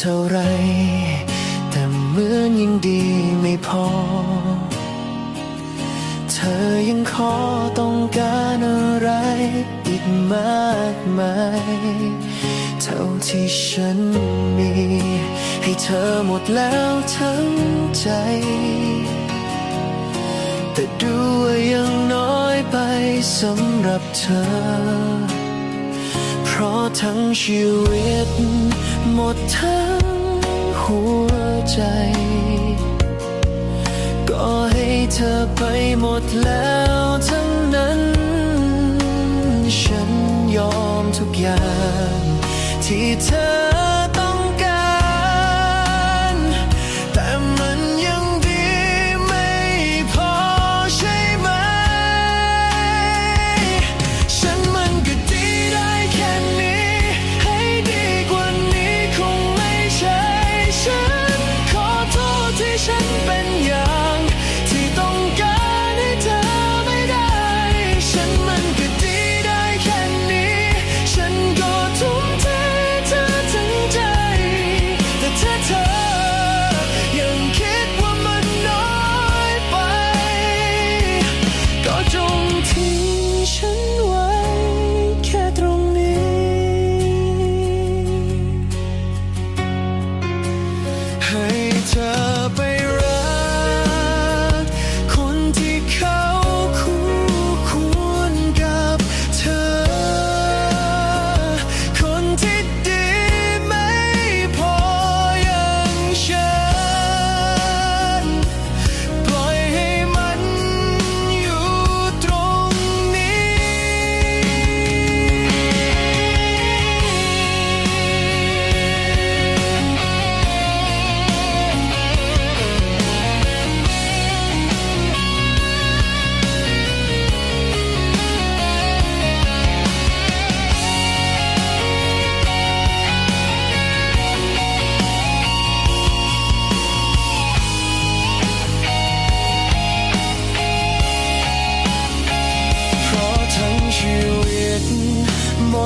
เท่าไร แต่เหมือนยังดีไม่พอ เธอยังขอต้องการอะไรอีกมากมาย เท่าที่ฉันมี ให้เธอหมดแล้วทั้งใจ แต่ดูว่ายังน้อยไปสำหรับเธอ เพราะทั้งชีวิต หมดทั้งหัวใจ ก็ให้เธอไปหมดแล้วทั้งนั้น ฉันยอมทุกอย่างที่เธอ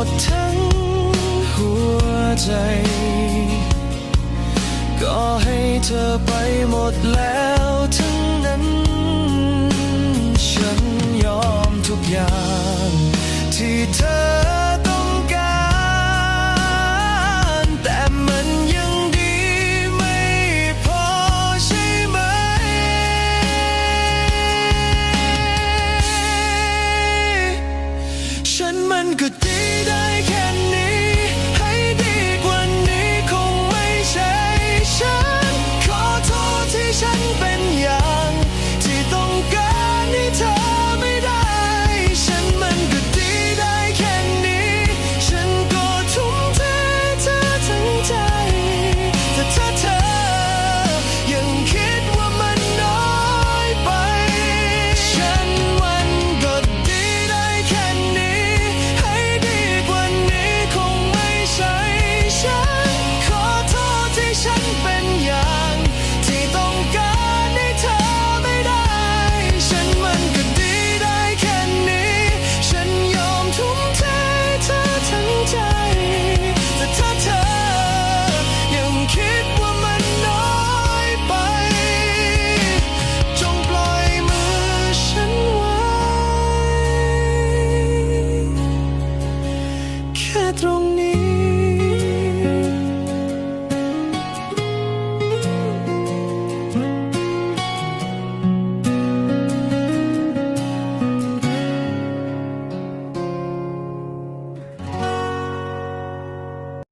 ดทั้งหัวใจ ก็ให้เธอไปหมดแล้ว